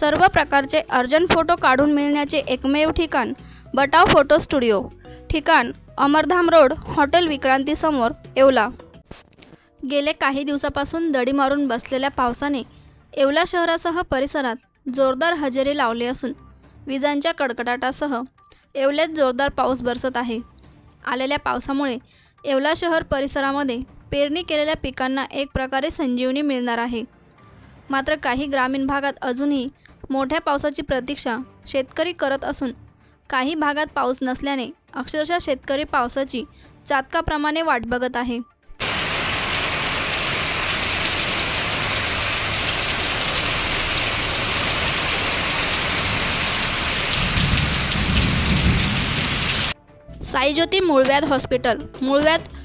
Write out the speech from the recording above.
सर्व प्रकारचे urgent photo काढून मिळण्याचे एकमेव ठिकाण बटाव फोटो स्टुडिओ. ठिकाण अमरधाम रोड हॉटेल विक्रांतीसमोर येवला. गेले काही दिवसापासून दडी मारून बसलेल्या पावसाने येवला शहरासह परिसरात जोरदार हजेरी लावली असून विजांच्या कडकडाटासह येवल्यात जोरदार पाऊस बरसत आहे. आलेल्या पावसामुळे येवला शहर परिसरामध्ये पेरणी केलेल्या पिकांना एक प्रकारे संजीवनी मिळणार आहे. मात्र काही ग्रामीण भागात अजूनही मोठ्या पावसाची प्रतीक्षा शेतकरी करत असून काही भागात पाऊस नसल्याने अक्षरशः शेतकरी पावसाची चातकाप्रमाणे वाट बघत आहे. साईज्योती मूळव्याध हॉस्पिटल मूळव्याध